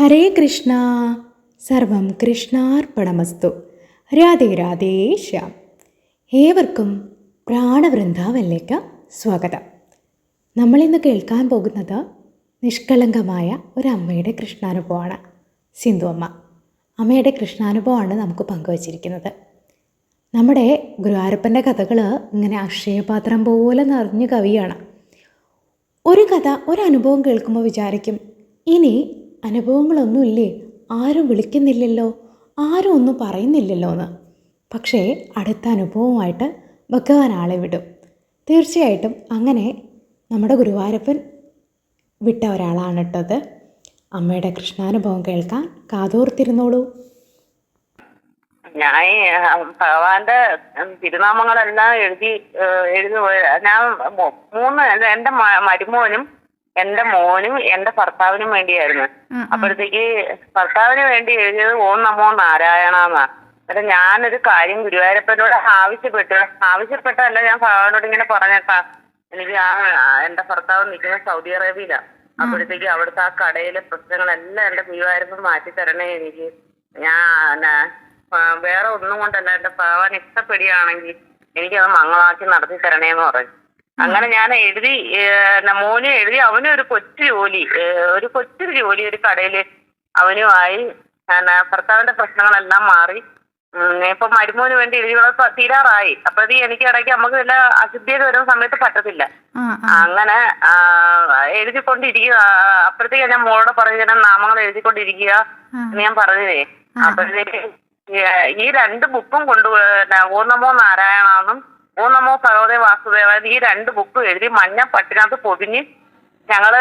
ഹരേ കൃഷ്ണ. സർവം കൃഷ്ണാർപ്പണമസ്തു. രാധേ രാധേ ശ്യാം. ഏവർക്കും പ്രാണവൃന്ദാവനിലേക്ക് സ്വാഗതം. നമ്മളിന്ന് കേൾക്കാൻ പോകുന്നത് നിഷ്കളങ്കമായ ഒരമ്മയുടെ കൃഷ്ണാനുഭവമാണ്. സിന്ധു അമ്മ അമ്മയുടെ കൃഷ്ണാനുഭവമാണ് നമുക്ക് പങ്കുവച്ചിരിക്കുന്നത്. നമ്മുടെ ഗുരുവായൂരപ്പന്റെ കഥകൾ ഇങ്ങനെ അക്ഷയപാത്രം പോലെ നിറഞ്ഞു കവിയാണ്. ഒരു കഥ ഒരനുഭവം കേൾക്കുമ്പോൾ വിചാരിക്കും ഇനി അനുഭവങ്ങളൊന്നുമില്ലേ? ആരും വിളിക്കുന്നില്ലല്ലോ. ആരും ഒന്നും പറയുന്നില്ലല്ലോ എന്ന് പക്ഷേ അടുത്ത അനുഭവമായിട്ട് ഭഗവാൻ ആളെ വിടും. തീർച്ചയായിട്ടും അങ്ങനെ നമ്മുടെ ഗുരുവായൂരപ്പൻ വിട്ട ഒരാളാണ് കേട്ടത് അമ്മയുടെ കൃഷ്ണാനുഭവം കേൾക്കാൻ കാതോർത്തിരുന്നോളൂ. ഞാൻ ഭഗവാന്റെ തിരുനാമങ്ങളെല്ലാം എഴുതി എഴുതി ഞാൻ മൂന്ന് എന്റെ മരുമോനും എന്റെ മോനും എന്റെ ഭർത്താവിനും വേണ്ടിയായിരുന്നു. അപ്പോഴത്തേക്ക് ഭർത്താവിന് വേണ്ടി എഴുതിയത് ഓം നമോ നാരായണ എന്നാ എന്നിട്ട് ഞാനൊരു കാര്യം ഗുരുവായൂരപ്പനോട് ആവശ്യപ്പെട്ടു. ആവശ്യപ്പെട്ടല്ല ഞാൻ ഭഗവാനോട് ഇങ്ങനെ പറഞ്ഞേട്ടാ എനിക്ക് ആ എന്റെ ഭർത്താവ് നിൽക്കുന്ന സൗദി അറേബ്യയിലാണ് അപ്പോഴത്തേക്ക് അവിടുത്തെ ആ കടയിലെ പ്രശ്നങ്ങളെല്ലാം എന്റെ ഗുരുവായൂരപ്പൻ മാറ്റി തരണേ എനിക്ക് ഞാൻ വേറെ ഒന്നും കൊണ്ടല്ല എന്റെ ഭഗവാൻ ഇഷ്ടപ്പെടുകയാണെങ്കിൽ എനിക്കത് മംഗളാക്കി നടത്തി തരണേന്ന് പറഞ്ഞു. അങ്ങനെ ഞാൻ എഴുതി മോന് എഴുതി അവനും ഒരു കൊച്ചു ജോലി ഒരു കൊച്ചൊരു ജോലി ഒരു കടയിൽ അവനുമായി ഭർത്താവിന്റെ പ്രശ്നങ്ങളെല്ലാം മാറി. ഇപ്പൊ മരുമോന് വേണ്ടി എഴുതികളൊക്കെ തീരാറായി. അപ്പൊ ഇത് എനിക്ക് ഇടയ്ക്ക് നമുക്ക് വല്ല അശുദ്ധിയൊക്കെ വരുന്ന സമയത്ത് പറ്റത്തില്ല. അങ്ങനെ എഴുതിക്കൊണ്ടിരിക്കുക. അപ്പോഴത്തേക്ക് ഞാൻ മോളോട് പറഞ്ഞു ഞാൻ നാമങ്ങൾ എഴുതിക്കൊണ്ടിരിക്കുക. എന്ന് ഞാൻ പറഞ്ഞതേ അപ്പോഴത്തേക്ക് ഈ- രണ്ട് ബുക്കും കൊണ്ടുപോ ഓർണമോ നാരായണാന്നും ഓ നമോ ഭഗവതേ വാസുദേവ ഈ രണ്ട് ബുക്ക് എഴുതി മഞ്ഞ പട്ടിനകത്ത് പൊതിഞ്ഞ് ഞങ്ങൾ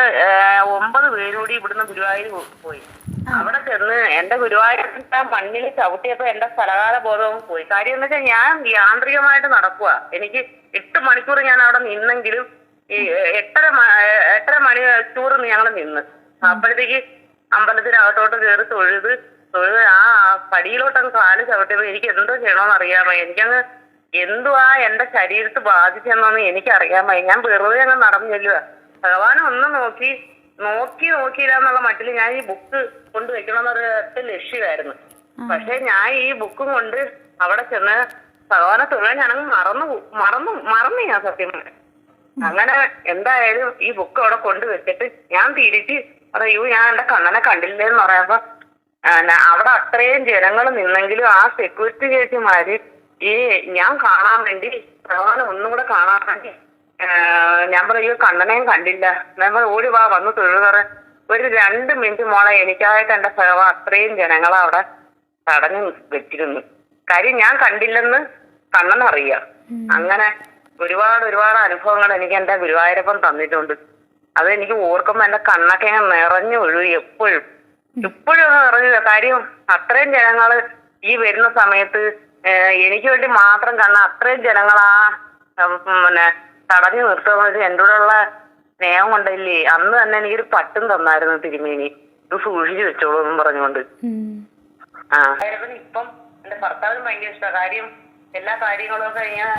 ഒമ്പത് പേരുകൂടി ഇവിടുന്ന് ഗുരുവായൂർ പോയി. അവിടെ ചെന്ന് എന്റെ ഗുരുവായൂരിന്റെ മണ്ണിൽ ചവിട്ടിയപ്പോ എന്റെ സ്ഥലകാല ബോധവും പോയി. കാര്യം എന്ന് വെച്ചാൽ ഞാൻ യാന്ത്രികമായിട്ട് നടക്കുക എനിക്ക് എട്ട് മണിക്കൂർ ഞാൻ അവിടെ നിന്നെങ്കിലും ഈ എട്ടര എട്ടര മണിക്കൂർ ഞങ്ങൾ നിന്ന്. അപ്പോഴത്തേക്ക് അമ്പലത്തിനകത്തോട്ട് കയറി തൊഴുത് തൊഴുത് ആ പടിയിലോട്ടങ്ങ് കാൽ ചവിട്ടിയപ്പോ എനിക്ക് എന്തോ ചെയ്യണമെന്ന് അറിയാമോ എനിക്കങ്ങ് എന്തുവാ എന്റെ ശരീരത്ത് ബാധിച്ചെന്നൊന്ന് എനിക്ക് അറിയാമോ ഞാൻ വെറുതെ അങ്ങ് നടന്നു ചെല്ലുക ഭഗവാൻ ഒന്ന് നോക്കി നോക്കി നോക്കിയില്ല എന്നുള്ള മട്ടിൽ ഞാൻ ഈ ബുക്ക് കൊണ്ട് വെക്കണമെന്നൊരു ലക്ഷ്യമായിരുന്നു. പക്ഷെ ഞാൻ ഈ ബുക്കും കൊണ്ട് അവിടെ ചെന്ന് ഭഗവാനെ തൊഴാൻ ഞാനങ്ങ് മറന്നു മറന്നു മറന്നു ഞാൻ സത്യം അങ്ങനെ എന്തായാലും ഈ ബുക്ക് അവിടെ കൊണ്ടുവച്ചിട്ട് ഞാൻ തിരിച്ച് പറയൂ ഞാൻ എന്റെ കണ്ണനെ കണ്ടില്ലേന്ന് പറയുമ്പോ ആ, ന- അവിടെ അത്രയും ജനങ്ങൾ നിന്നെങ്കിലും ആ സെക്യൂരിറ്റി ചേച്ചിമാര് ഈ ഞാൻ കാണാൻ വേണ്ടി ഭഗവാനെ ഒന്നും കൂടെ കാണാൻ വേണ്ടി ഞാൻ പറയൂ കണ്ണനെയും കണ്ടില്ല. നമ്മൾ ഓടി വാ വന്ന് തൊഴുതറ ഒരു രണ്ട് മിനിറ്റ് മോളെ എനിക്കായിട്ട് എന്റെ ഭഗവാൻ അത്രയും ജനങ്ങളെ അവിടെ തടഞ്ഞു വെച്ചിരുന്നു. കാര്യം ഞാൻ കണ്ടില്ലെന്ന് കണ്ണൻ അറിയാം. അങ്ങനെ ഒരുപാട് ഒരുപാട് അനുഭവങ്ങൾ എനിക്ക് എന്റെ ഗുരുവായൂരപ്പം തന്നിട്ടുണ്ട്. അത് എനിക്ക് ഓർക്കുമ്പോ എന്റെ കണ്ണൊക്കെ ഞാൻ നിറഞ്ഞു ഒഴുകി എപ്പോഴും. ഇപ്പോഴും നിറഞ്ഞു. കാര്യം അത്രയും ജനങ്ങൾ ഈ വരുന്ന സമയത്ത് എനിക്ക് വേണ്ടി മാത്രം കണ്ണ അത്രയും ജനങ്ങളാ പിന്നെ തടഞ്ഞു നിർത്തുന്നത് എന്റെ കൂടെയുള്ള സ്നേഹം കൊണ്ടല്ലേ. അന്ന് തന്നെ എനിക്കൊരു പട്ടും തന്നായിരുന്നു തിരുമേനി. ഇത് സൂക്ഷിച്ചു വെച്ചോളൂ എന്നും പറഞ്ഞുകൊണ്ട്. ആ. ഇപ്പം എന്റെ ഭർത്താവിന് ഭയങ്കര ഇഷ്ടമാണ് കാര്യം എല്ലാ കാര്യങ്ങളും ഒക്കെ ഇങ്ങനെ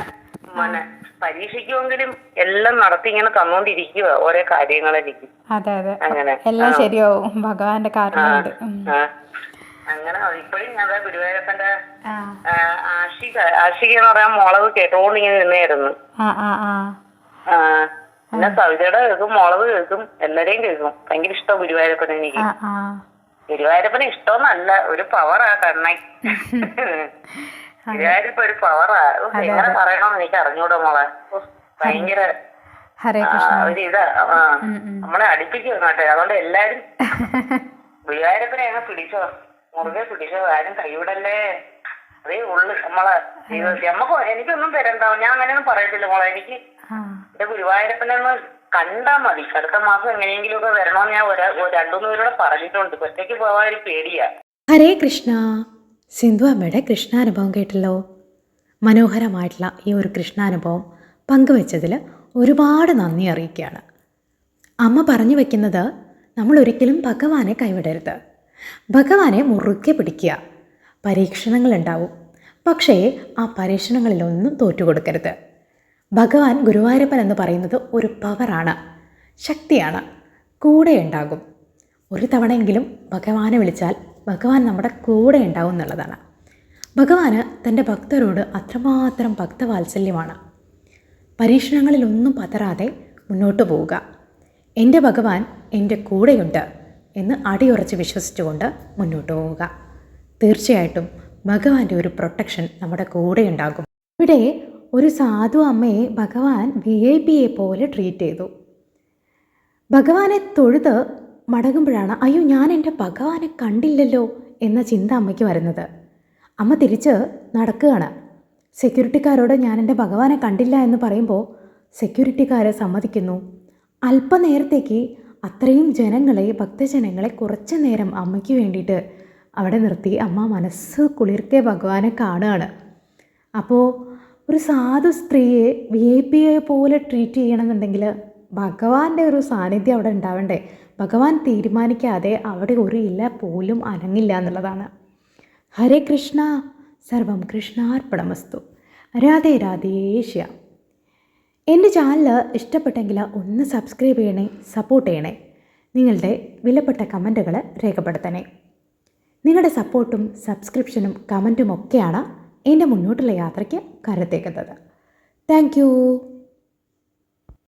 പിന്നെ പരീക്ഷിക്കുമെങ്കിലും എല്ലാം നടത്തി ഇങ്ങനെ തന്നോണ്ടിരിക്കുക ഓരോ കാര്യങ്ങളെനിക്ക്. അതെ അതെ. അങ്ങനെ. എല്ലാം ശരിയാവും. ഭഗവാന്റെ കാരണമുണ്ട് ആ. അങ്ങനെ ഇപ്പോഴും ഞാൻ ഗുരുവായൂരപ്പന്റെ ആഷിക ആഷിക എന്ന് പറയാൻ മുളക് കേട്ടോണ്ട് ഇങ്ങനെ നിന്നായിരുന്നു പിന്നെ സവിതയുടെ കേൾക്കും മുളക് കേൾക്കും എല്ലാരെയും കേൾക്കും. ഭയങ്കര ഇഷ്ടം ഗുരുവായൂരപ്പൻ എനിക്ക്. ഗുരുവായൂരപ്പന് ഇഷ്ടമൊന്നല്ല ഒരു പവറാ കണ്ണൈ ഗുരുവായൂരപ്പ ഒരു പവറാ. എങ്ങനെ പറയണമെന്ന് എനിക്ക് അറിഞ്ഞൂടാ മോളെ. ഭയങ്കര ഹരേ കൃഷ്ണ. ഒരു ഇതാ നമ്മളെ അടുപ്പിക്കും കേട്ടോ അതുകൊണ്ട് എല്ലാരും ഗുരുവായൂരപ്പനെ അങ്ങ് പിടിച്ചോ. മുറുകെ പിടിച്ചോ ആരും കൈവിടല്ലേ? അതേ ഉള്ളു നമ്മളെ ജീവിതത്തിൽ നമ്മക്ക് എനിക്കൊന്നും തരണ്ട. ഞാൻ അങ്ങനെയൊന്നും പറയത്തില്ല മോളെ. എനിക്ക് എന്റെ ഗുരുവായൂരപ്പനെ ഒന്ന് കണ്ടാ മതി. അടുത്ത മാസം എങ്ങനെയെങ്കിലും ഒക്കെ വരണമെന്ന് ഞാൻ ഒരാ ഒരു രണ്ടുമൂന്ന് പേരോട് പറഞ്ഞിട്ടുണ്ട്. ഒറ്റയ്ക്ക് പോവാൻ ഒരു പേടിയാ. ഹരേ കൃഷ്ണ. സിന്ധു അമ്മയുടെ കൃഷ്ണാനുഭവം കേട്ടല്ലോ? മനോഹരമായിട്ടുള്ള ഈ ഒരു കൃഷ്ണാനുഭവം പങ്കുവച്ചതിൽ ഒരുപാട് നന്ദി അറിയിക്കുകയാണ്. അമ്മ പറഞ്ഞു വയ്ക്കുന്നത് നമ്മൾ ഒരിക്കലും ഭഗവാനെ കൈവിടരുത്. ഭഗവാനെ മുറുക്കെ പിടിക്കുക. പരീക്ഷണങ്ങളുണ്ടാവും. പക്ഷേ ആ പരീക്ഷണങ്ങളിലൊന്നും തോറ്റുകൊടുക്കരുത്. ഭഗവാൻ ഗുരുവായൂരപ്പൻ എന്ന് പറയുന്നത് ഒരു പവറാണ് ശക്തിയാണ് കൂടെ ഉണ്ടാകും. ഒരു തവണയെങ്കിലും ഭഗവാനെ വിളിച്ചാൽ ഭഗവാൻ നമ്മുടെ കൂടെ ഉണ്ടാവും എന്നുള്ളതാണ്. ഭഗവാന് തന്റെ ഭക്തരോട് അത്രമാത്രം ഭക്തവാത്സല്യമാണ്. പരീക്ഷണങ്ങളിലൊന്നും പതറാതെ മുന്നോട്ട് പോവുക. എന്റെ ഭഗവാൻ എന്റെ കൂടെയുണ്ട്. എന്ന് അടിയുറച്ച് വിശ്വസിച്ചുകൊണ്ട് മുന്നോട്ട് പോവുക. തീർച്ചയായിട്ടും ഭഗവാന്റെ ഒരു പ്രൊട്ടക്ഷൻ നമ്മുടെ കൂടെ ഉണ്ടാകും. ഇവിടെ ഒരു സാധു അമ്മയെ ഭഗവാൻ വി ഐ പിയെ പോലെ ട്രീറ്റ് ചെയ്തു. ഭഗവാനെ തൊഴുത് മടങ്ങുമ്പോഴാണ് അയ്യോ ഞാൻ എന്റെ ഭഗവാനെ കണ്ടില്ലല്ലോ എന്ന ചിന്ത അമ്മയ്ക്ക് വരുന്നത്. അമ്മ തിരിച്ച് നടക്കുകയാണ്. സെക്യൂരിറ്റിക്കാരോട് ഞാൻ എന്റെ ഭഗവാനെ കണ്ടില്ല എന്ന് പറയുമ്പോൾ സെക്യൂരിറ്റിക്കാർ സമ്മതിക്കുന്നു. അല്പനേരത്തേക്ക് അത്രയും ജനങ്ങളെ ഭക്തജനങ്ങളെ കുറച്ച് നേരം അമ്മയ്ക്ക് വേണ്ടിയിട്ട് അവിടെ നിർത്തി. അമ്മ മനസ്സ് കുളിർക്കെ ഭഗവാനെ കാണുകയാണ്. അപ്പോൾ ഒരു സാധു സ്ത്രീയെ വി ഐ പിയെ പോലെ ട്രീറ്റ് ചെയ്യണമെന്നുണ്ടെങ്കിൽ ഭഗവാന്റെ ഒരു സാന്നിധ്യം അവിടെ ഉണ്ടാവണ്ടേ? ഭഗവാൻ തീരുമാനിക്കാതെ അവിടെ ഒരു ഇല്ല പോലും അനങ്ങില്ല എന്നുള്ളതാണ്. ഹരേ കൃഷ്ണ. സർവം കൃഷ്ണാർപ്പണമസ്തു. രാധേ രാധേശ്യ എന്റെ ചാനൽ ഇഷ്ടപ്പെട്ടെങ്കിൽ ഒന്ന് സബ്സ്ക്രൈബ് ചെയ്യണേ സപ്പോർട്ട് ചെയ്യണേ. നിങ്ങളുടെ വിലപ്പെട്ട കമന്റുകൾ രേഖപ്പെടുത്തണേ. നിങ്ങളുടെ സപ്പോർട്ടും സബ്സ്ക്രിപ്ഷനും കമന്റും ഒക്കെയാണ് എന്റെ മുന്നോട്ടുള്ള യാത്രയ്ക്ക് കരുത്തേക്കുന്നത് താങ്ക്